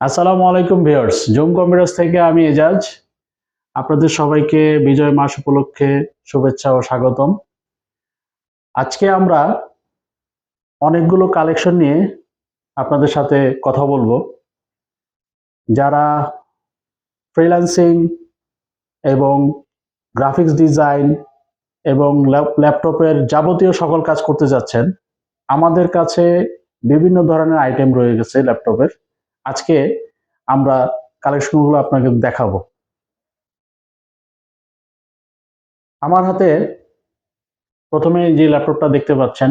আসসালামু আলাইকুম viewers, zoom computers থেকে আমি এজাজ। আপনাদের সবাইকে বিজয় মাস উপলক্ষে শুভেচ্ছা ও স্বাগতম। আজকে আমরা অনেকগুলো কালেকশন নিয়ে আপনাদের সাথে কথা বলব। যারা ফ্রিল্যান্সিং এবং গ্রাফিক্স ডিজাইন এবং ল্যাপ- ল্যাপটপের যাবতীয় সকল কাজ করতে যাচ্ছেন, আমাদের কাছে বিভিন্ন ধরনের আইটেম রয়ে গেছে ল্যাপটপের। আজকে আমরা কালেকশনগুলো আপনাকে দেখাবো। আমার হাতে প্রথমে যে ল্যাপটপটা দেখতে পাচ্ছেন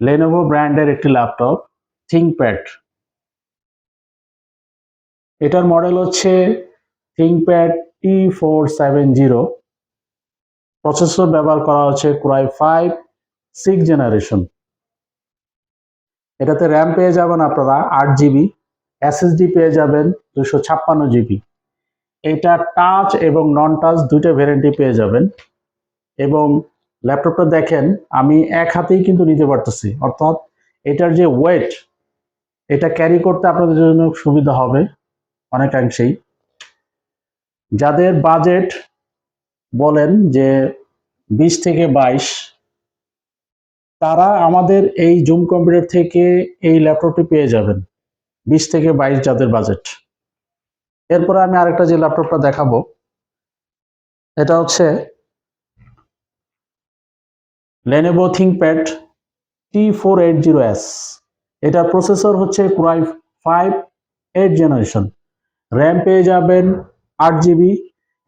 লেনোভো ব্র্যান্ডের একটি ল্যাপটপ থিংকপ্যাড এটার মডেল হচ্ছে ThinkPad T four seven zero processor ব্যবহার করা হচ্ছে Core i five six generation এটাতে র্যাম পেয়ে যাবেন আপনারা আট জিবি এসএসডি পেয়ে যাবেন দুশো ছাপ্পান্ন জিবি এটা টাচ এবং নন টাচ দুইটা ভ্যারিয়েন্টই পেয়ে যাবেন। এবং ল্যাপটপটা দেখেন, আমি এক হাতেই কিন্তু নিতে পারতেছি। অর্থাৎ এটার যে ওয়েট এটা ক্যারি করতে আপনাদের জন্য সুবিধা হবে অনেকাংশেই। যাদের বাজেট বলেন যে বিশ থেকে বাইশ তারা আমাদের এই জুম কম্পিউটার থেকে এই ল্যাপটপটি পেয়ে যাবেন। বিশ থেকে বাইশ যাদের বাজেট এরপরে আমি আরেকটা যে ল্যাপটপটা দেখাবো, এটা হচ্ছে Lenovo ThinkPad T four eight zero S এটা প্রসেসর হচ্ছে Core i five eight generation RAM পেয়ে যাবেন আট জিবি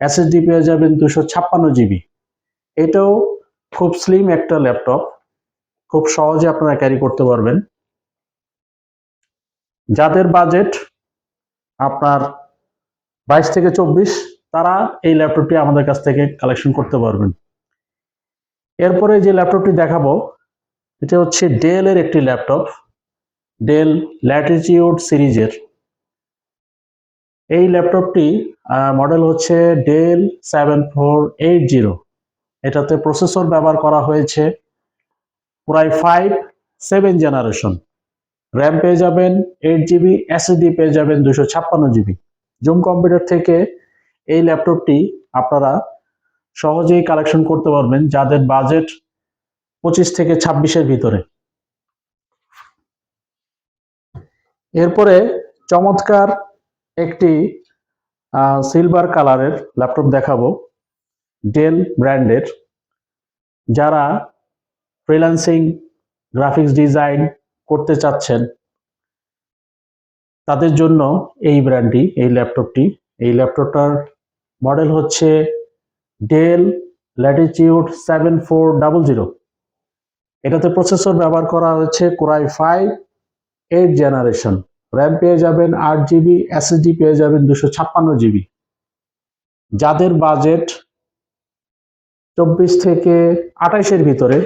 এসএসডি পেয়ে যাবেন দুশো ছাপ্পান্ন জিবি এটাও খুব স্লিম একটা ল্যাপটপ। খুব সহজে আপনারা ক্যারি করতে পারবেন। যাদের বাজেট আপনার বাইশ থেকে চব্বিশ, তারা এই ল্যাপটপটি আমাদের কাছ থেকে কালেকশন করতে পারবেন। এরপরে যে ল্যাপটপটি দেখাবো, এটা হচ্ছে ডেল এর একটি ল্যাপটপ ডেল ল্যাটিটিউড সিরিজের। এই ল্যাপটপটি মডেল হচ্ছে Dell seven four eight zero এটাতে প্রসেসর ব্যবহার করা হয়েছে। প্রায় ফাইভ সেভেন জেনারেশন র্যাম পেয়ে যাবেন এইট জিবি এসএসডি পেয়ে যাবেন দুশো ছাপ্পান্ন জিবি জুম কম্পিউটার থেকে এই ল্যাপটপটি আপনারা সহজেই কালেকশন করতে পারবেন যাদের বাজেট পঁচিশ থেকে ছাব্বিশের ভিতরে। এরপরে চমৎকার একটি সিলভার কালারের ল্যাপটপ দেখাবো। ডেল ব্র্যান্ডের যারা ফ্রিল্যান্সিং গ্রাফিক্স ডিজাইন করতে চাচ্ছেন, তাদের জন্য এই ব্র্যান্ডটি এই ল্যাপটপটি এই ল্যাপটপটার মডেল হচ্ছে Dell Latitude seven four double zero এটাতে প্রসেসর ব্যবহার করা হয়েছে Core i five eight generation RAM পেয়ে যাবেন আট জিবি এসএসডি পেয়ে যাবেন দুশো ছাপ্পান্ন জিবি যাদের বাজেট চব্বিশ থেকে আঠাইশের ভিতরে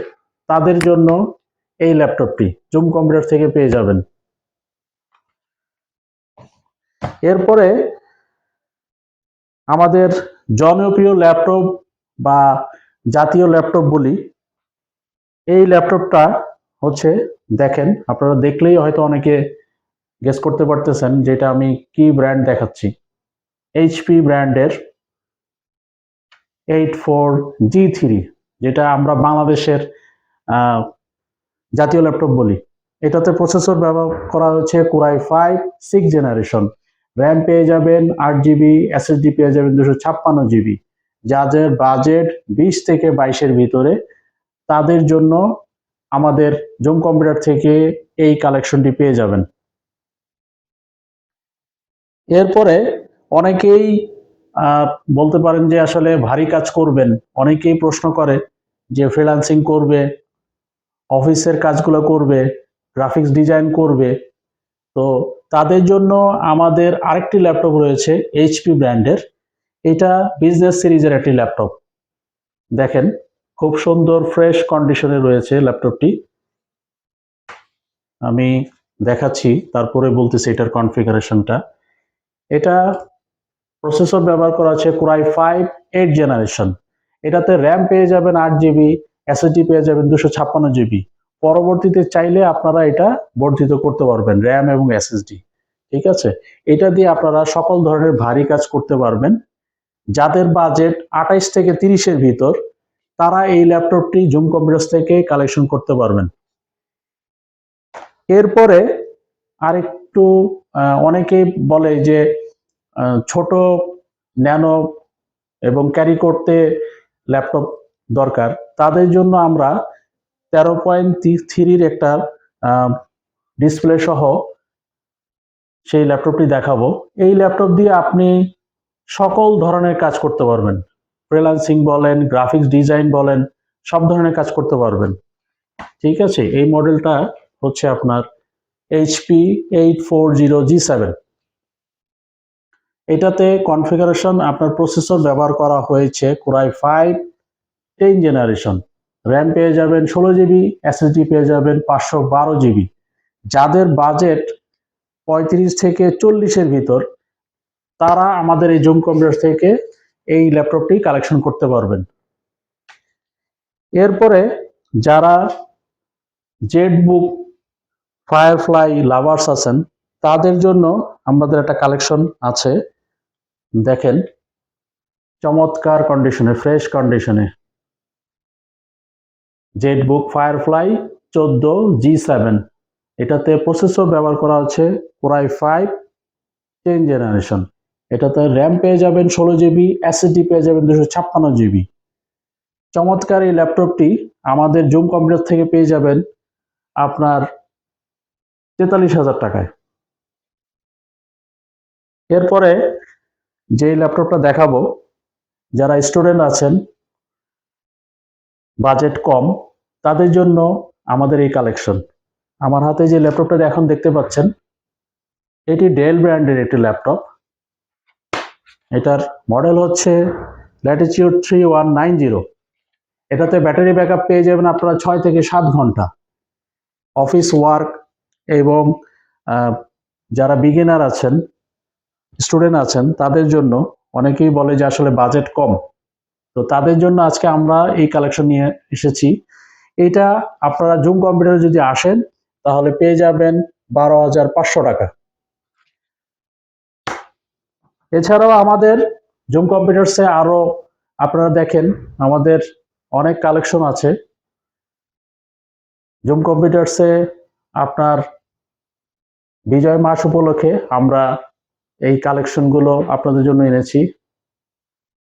তাদের জন্য এই ল্যাপটপটি জুম কম্পিউটার থেকে পেয়ে যাবেন। এরপরে আমাদের জনপ্রিয় ল্যাপটপ বা জাতীয় ল্যাপটপ বলি, এই ল্যাপটপটা হচ্ছে, দেখেন, আপনারা দেখলেই হয়তো অনেকে গেস করতে পারতেছেন যেটা আমি কি ব্র্যান্ড দেখাচ্ছি। এইচপি ব্র্যান্ডের এইট ফোর জি থ্রি যেটা আমরা বাংলাদেশের জাতীয় ল্যাপটপ বলি। এটাতে প্রসেসর ব্যবহার করা হয়েছে Core i five six generation RAM পেয়ে যাবেন আট জিবি এসএসডি পেয়ে যাবেন দুশো ছাপ্পান্ন জিবি যাদের বাজেট বিশ থেকে বাইশের ভিতরে, তাদের জন্য আমাদের জুম কম্পিউটার থেকে এই কালেকশনটি পেয়ে যাবেন। এরপরে অনেকেই বলতে পারেন যে আসলে ভারী কাজ করবেন। অনেকেই প্রশ্ন করে যে ফ্রিল্যান্সিং করবে অফিসের কাজগুলো করবে গ্রাফিক্স ডিজাইন করবে। তো তাদের জন্য আমাদের আরেকটি ল্যাপটপ রয়েছে এইচপি ব্র্যান্ডের এটা বিজনেস সিরিজের একটি ল্যাপটপ দেখেন, খুব সুন্দর ফ্রেশ কন্ডিশনে রয়েছে ল্যাপটপটি আমি দেখাচ্ছি, তারপরে বলতেছি এটার কনফিগারেশনটা এটা প্রসেসর ব্যবহার করা আছে Core i five eight generation এটাতে র্যাম পেয়ে যাবেন আট জিবি এসএসডি পেয়ে যাবেন দুশো ছাপ্পান্ন জিবি পরবর্তীতে চাইলে আপনারা এটা বর্ধিত করতে পারবেন র্যাম এবং এসএসডি ঠিক আছে? এটা দিয়ে আপনারা সকল ধরনের ভারী কাজ করতে পারবেন। যাদের বাজেট আঠাইশ থেকে তিরিশের ভিতর, তারা এই ল্যাপটপটি জুম কম্পিউটার্স থেকে কালেকশন করতে পারবেন। এরপরে আরেকটু অনেকেই বলে যে ছোট, ন্যানো এবং ক্যারি করতে ল্যাপটপ দরকার। তাদের জন্য আমরা তেরো পয়েন্ট থ্রির একটা ডিসপ্লে সহ সেই ল্যাপটপটি দেখাবো। এই ল্যাপটপ দিয়ে আপনি সকল ধরনের কাজ করতে পারবেন। ফ্রিল্যান্সিং বলেন গ্রাফিক্স ডিজাইন বলেন, সব ধরনের কাজ করতে পারবেন। ঠিক আছে? এই মডেলটা হচ্ছে আপনার HP eight four zero G seven এটাতে কনফিগারেশন আপনার প্রসেসর ব্যবহার করা হয়েছে Core i five ten generation RAM পেয়ে যাবেন ষোলো জিবি এসএসডি পেয়ে যাবেন পাঁচশো বারো জিবি যাদের বাজেট পঁয়ত্রিশ থেকে চল্লিশের ভিতর, তারা আমাদের এই জুম কম্পিউটার থেকে এই ল্যাপটপটি কালেকশন করতে পারবেন। এরপরে যারা জেড বুক ফায়ারফ্লাই লাভার্স আছেন, তাদের জন্য আমাদের একটা কালেকশন আছে। দেখেন, চমৎকার কন্ডিশনে ফ্রেশ কন্ডিশনে জেড বুক ফায়ারফ্লাই চোদ্দ জি সেভেন। এটাতে প্রসেসর ব্যবহার করা হচ্ছে Core i five ten generation এটাতে র্যাম পেয়ে যাবেন ষোলো জিবি এসএসডি পেয়ে যাবেন দুশো ছাপ্পান্ন জিবি চমৎকার এই ল্যাপটপটি আমাদের জুম কম্পিউটার থেকে পেয়ে যাবেন আপনার তেতাল্লিশ হাজার টাকায়। এরপরে যে ল্যাপটপটা দেখাবো, যারা স্টুডেন্ট আছেন বাজেট কম, তাদের জন্য আমাদের এই কালেকশন আমার হাতে যে ল্যাপটপটা এখন দেখতে পাচ্ছেন, এটি ডেল ব্র্যান্ডের একটি ল্যাপটপ। এটার মডেল হচ্ছে Latitude three one nine zero এটাতে ব্যাটারি ব্যাকআপ পেয়ে যাবেন আপনারা ছয় থেকে সাত ঘণ্টা। অফিস ওয়ার্ক এবং যারা বিগিনার আছেন স্টুডেন্ট আছেন, তাদের জন্য অনেকেই বলে যে আসলে বাজেট কম। তো তাদের জন্য আজকে আমরা এই কালেকশন নিয়ে এসেছি। এটা আপনারা জুম কম্পিউটারে যদি আসেন, তাহলে পেয়ে যাবেন বারো হাজার পাঁচশো টাকা। এছাড়াও আমাদের জুম কম্পিউটার্সে আরও আপনারা দেখেন, আমাদের অনেক কালেকশন আছে। জুম কম্পিউটার্সে আপনার বিজয় মাস উপলক্ষে আমরা এই কালেকশনগুলো আপনাদের জন্য এনেছি।